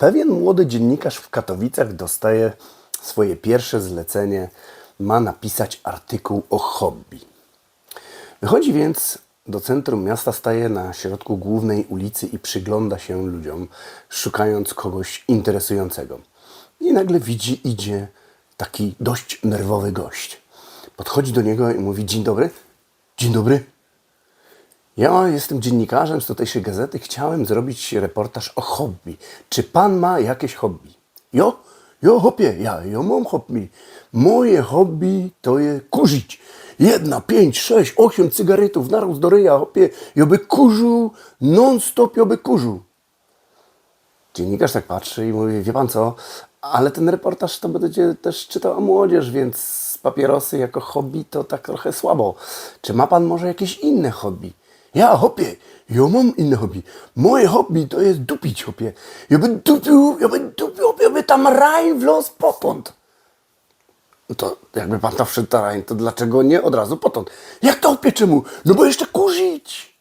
Pewien młody dziennikarz w Katowicach dostaje swoje pierwsze zlecenie. Ma napisać artykuł o hobby. Wychodzi więc do centrum miasta, staje na środku głównej ulicy i przygląda się ludziom, szukając kogoś interesującego. I nagle widzi, idzie taki dość nerwowy gość. Podchodzi do niego i mówi: Dzień dobry. Dzień dobry. Ja jestem dziennikarzem z tutejszej gazety. Chciałem zrobić reportaż o hobby. Czy pan ma jakieś hobby? Jo? Jo, hopie, ja, ja mam hobby. Moje hobby to jest kurzyć. Jedna, pięć, sześć, osiem cygaretów naraz do ryja, hopie. Ja by kurzył, non-stop ja by kurzył. Dziennikarz tak patrzy i mówi, wie pan co, ale ten reportaż to będzie też czytała młodzież, więc papierosy jako hobby to tak trochę słabo. Czy ma pan może jakieś inne hobby? Ja, hopie, ja mam inne hobby. Moje hobby to jest dupić, hopie. Ja bym dupił, ja bym dupił, hopie, ja bym tam rań w los potąd. No to jakby pan tam wszedł rań, to dlaczego nie od razu potąd? Jak to hopie, czemu? No bo jeszcze kurzyć.